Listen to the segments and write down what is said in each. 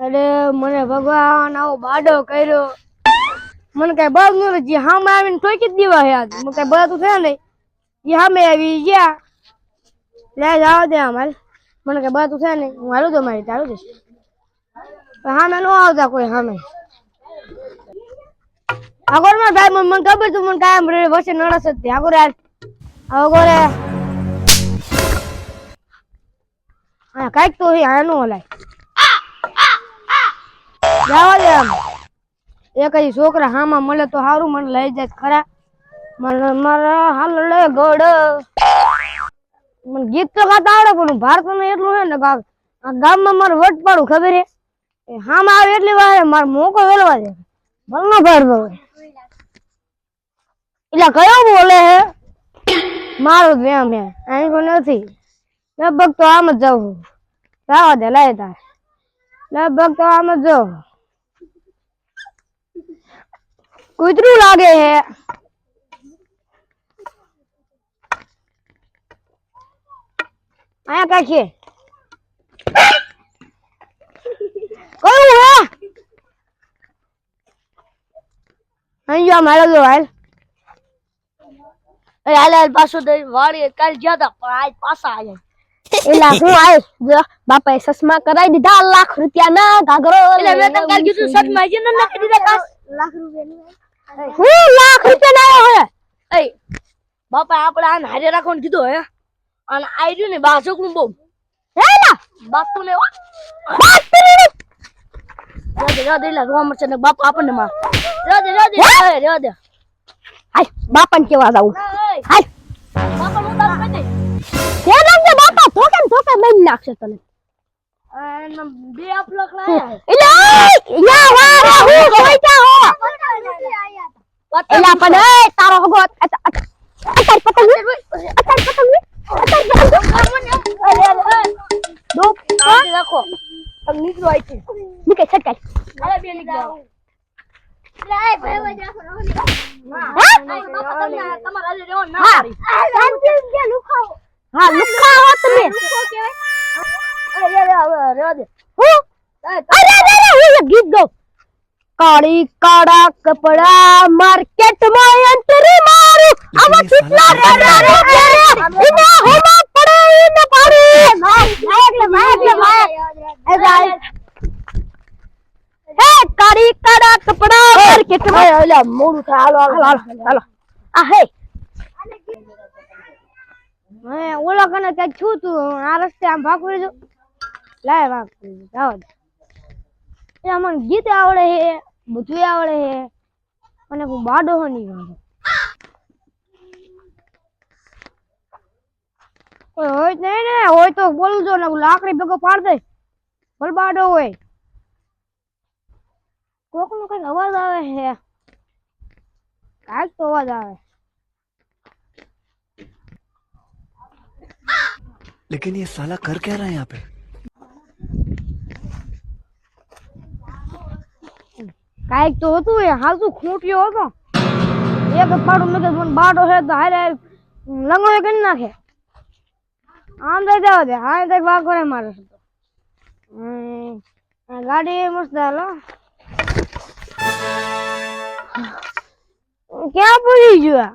અરે મને ભગવાન આવો બાડો કર્યો. મને કઈ બળ નહીં જે હામે આવીને ઠોકી જ દેવા હે આજ. મને કઈ બળ તો છે નહીં. જે સામે આવી ગયા. લે જાવ દે અમારે મને કઈ બળ તું છે નહીં. હું હાલું તો મારી ચાલુ જઈશ હામે નો આવતા કોઈ સામે આગળમાં ભાઈ મને ખબર તું મને કાયમ રે વચ્ચે નડસ જ તે આગળ આગળ કાંઈક તો હે આનું હલાય. જવા દે આમ એક છોકરા હામાં મળે તો સારું મને લઈ જાય ખરા. મને મારા હાલ લે ગીત તો ગાતા આવડે, પણ ભારત એટલું હે ને આ ગામમાં મારે વટ પાડું ખબર હે? હામાં આવે એટલી વાર મારે મોકો વેલવા દે. ભલનો ભાર ભાવે. એટલે કયો બોલે હે? મારો વેમ હે અહીં કોઈ નથી. લગભગ તો આમ જ જવા દે, લાય તાર. લગભગ તો આમ જ જાઉં. કૂતરું લાગે હે આયા કઈ છે કયું હે અહીં જો મારો જો હાલ અરે હાલે હાલ પાછું તો વાળી કાલ ગયા તા પણ આજ પાછા આવ્યા એલા હું આય જો બાપાએ સસમા કરાવી દીધા લાખ રૂપિયા ના ઘાઘરો એટલે મેં તને કાલ કીધું શર્ટમાં આજી ન નાખી દીધા કાસ લાખ રૂપિયા હું લાખ રૂપિયા ના આવ્યો હે. એ બાપા આપણે આને હારે રાખવાનું કીધું હે? અને રહ્યું ને બા છોકરું બહુ. હે ના બાપુ ને રાધે રાધે એલા રોવા મળશે ને બાપા આપણને માર રાધે રાધે રાધે રાધે. હાય બાપાને કેવા જાવું હાય હાય. બાપા હું તારું કહી દે કે નાખજે બાપા ધોકે ને ધોકે બેન નાખશે તને. બે અપલક લાયા એટલે યા વા હું જોઈતા હો એલા પણ એ તારો હગો અત- અત- અતાર પતંગ અતાર પતંગ અતાર પતંગ વી. દો રાખો તમે નીકળો અહીંથી નીકળ છટકાય અરે બે નીકળો તમારે આજે રહેવાનું ના હા પાડી. હા લુખા હો તમે અરે હું અરે અરે અરે હું એક ગીત ગાઉં કાળી કાળા કપડા માર્કેટમાં એન્ટ્રી મારું આવા કેટલા રે રે રે રે ઇને હોમાં પડે ઇને પાડી માયક માયક એ ભાઈ હે કાળી કાળા કપડા માર્કેટમાં ઓલા મોડું થાય હાલો હાલો હાલો હાલો આ હે મેં ઓલા કને કે છું તું આ રસ્તે આમ ભાગવી જો લાય ભાગ જાવ એ મને ગીત આવડે હે બધું આવડે હે અને હું બાડો હો નહીં વાંધો કોઈ હોય જ નહીં ને હોય તો બોલજો ને લાકડી ભેગો પાડ દે ભલ બાડો હોય કોક નો કઈક અવાજ આવે હે કાંઈક તો અવાજ આવે लेकिन ये साला कर क्या रहा है यहाँ पे કાંઈક તો હતું એ, હાસુ ખૂંટ્યો હતો. એક પાડું મેં મને બાડો છે તો હારે લંગડો કરી નાખે. આમ તો જાવ દે, હા તો વાગ કરે મારે તો. ગાડી મસ્ત હાલો ક્યાં પૂરી ગયું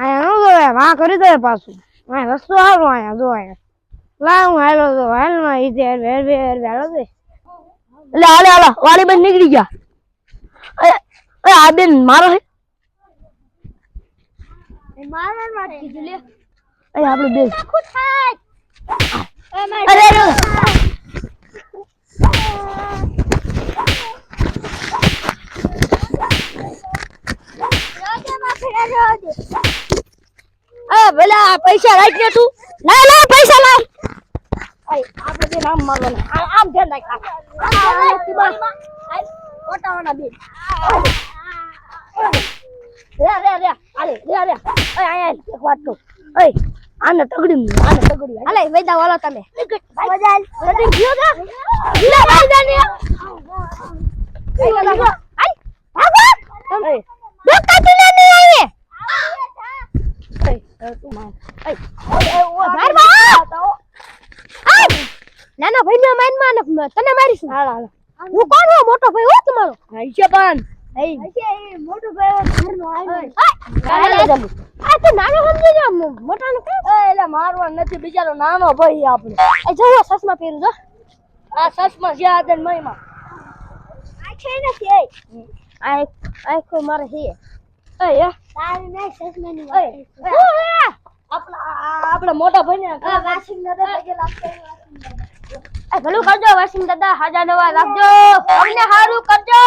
આયા નો જોયા વાં કરી દે પાછું. આ રસ્તો સારો આયા જો આયા લા હું હાલો તો હાલમાં ઈ તે વેર વેર હાલો દે એટલે હાલે હાલો વાળી બેન નીકળી ગયા. અરે અરે આ બેન મારો હે. અરે આપણે બેન. અરે અરે અરે. પૈસા રાખ ને તું. ના ના પૈસા લાવ. આપણે બેન આમ મારવાના આમ આમ ધ્યાન રાખ આમ ધ્યાન રાખ તીબામાં. આય, ઓટાવાના બેન. રે રે રે આલે રે રે. અય એક વાત કહું. અય આને તગડી આને તગડી હાલે. વેદા વાળો તમે. ગયો કા ભાગો. તું નહીં આવી અય તું માર અય ઓ ભાઈ બા નાના ભાઈ ને માન માન તને મારીશું. હાલ હાલ. હું કોણ હું? મોટો ભાઈ હું તમારો? હૈશે પણ એ મોટો ભાઈ ઘરનો આવ્યો. આ તો નાનો સમજી જા મોટા કે એટલે મારવા નથી બિચારો નાનો ભાઈ આપણે. એ જો સસમા પહેરું જો. આ સસમાં છે આદન મહિમા આ છે નથી એ આ આ કો મારે છે. એ યા તારી ને સસમા ની આપણા આપણા મોટા ભાઈ ને વાશિંગ નતા પગે લાગશે એ ભલું કરજો વસીમ દાદા હાજા નવા રાખજો અમને હારું કરજો.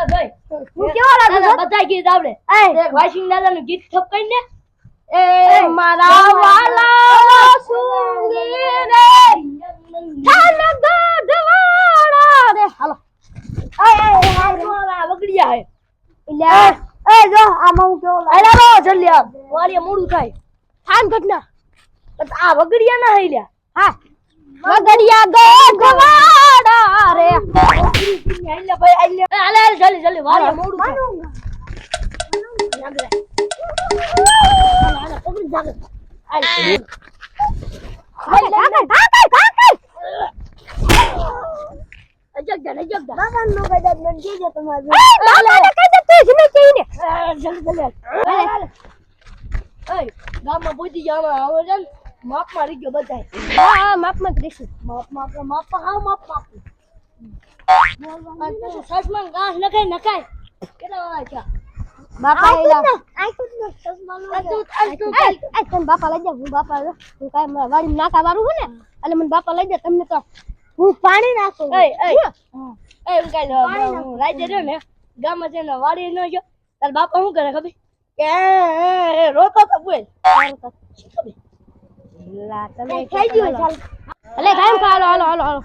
એ ભાઈ હું કેવો લાગુ બધા ગીત આવડે. એ દાદા નું ગીત થપ કરી ને એ મારા વાલા સુંગી રે થાન ગઢવાડા રે. હાલો. આ વગડિયા હે. એ જો આમાં હું કેવો લાગે? અરે રો જલ્દી આવ વાલીએ મોડું થાય. થાન ગઢના આ વગડિયા ના હૈલ્યા. હા. વગડિયા ગવાડા રે. આલ્યા ભાઈ આલ્યા એ, આલે હાલે જલ્દી જલ્દી વાલીએ મોડું થાય કાકા કાકા કાકા અજગદા અજગદા બાબા નો કદાચ મને કીજે તમારે બાબા ને કદાચ તું જીમે કહીને જલ્દી ગામમાં ને મારી ગયો બધાય હા હા માપમાં જ રહીશું. માપ માપ માપ હા માપ માપ. સસમાન ઘાસ નખાય નખાય. કેટલા વાળા છે? બાપા એલા તને લઈ જા હું બાપા હું કાંઈ નાકા વાળું ને એટલે મને બાપા લઈ જા તમને તો હું પાણી નાખું. એ એ એ એમ કાંઈ રાજ્ય રહ્યો ને ગામમાં છે વાડી ન ગયો. તાર બાપા શું કરે ખબર? કે રોતો તો બોલ લા તમે કઈ ગયું ચાલ અલે કાયમ કા હાલો હાલો હાલો હાલો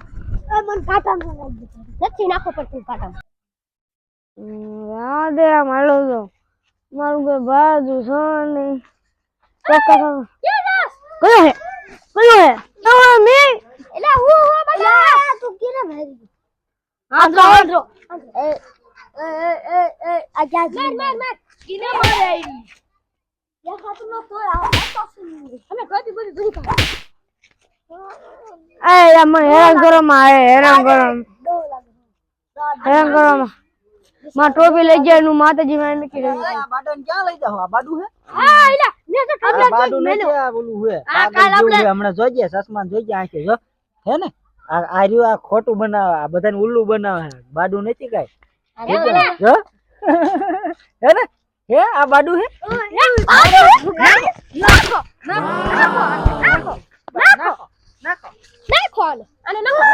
મને દે. નથી નાખો પડતું કાટામાં યાદ એ મારો તો મારું કોઈ બાજુ છે નહીં કયો હે કયો હે તો મે એલા હું હું બાબા તું કેને મારી હા તો આંધળો. એ એ એ એ આ ક્યાં માર માર માર કિને મારે આવી યા ખાતું નો તો આ પાસું અમે કદી બધી દૂરી કા એ યાર મને હેરાન કરો માં હેરાન કરો હેરાન કરો માં ટોપી લઈ જાય નું માતાજી માં મૂકી દે આ બાડોને ક્યાં લઈ જાઓ? આ બાડું હે? હા એલા ને તો ઠંડા બાડું નથી, આ ઓલું હે. આ કાલ જેવું આપણે-. હમણાં સસમાન જોજે આંખે, જો. હે ને? આ આ આ ખોટું બનાવે આ બધાને ઉલ્લુ બનાવે. બાડું નથી કાય હે ને? હે આ બાડું હે? નાખો નાખો નાખો નાખો નાખો નાખો નાખો નાખો.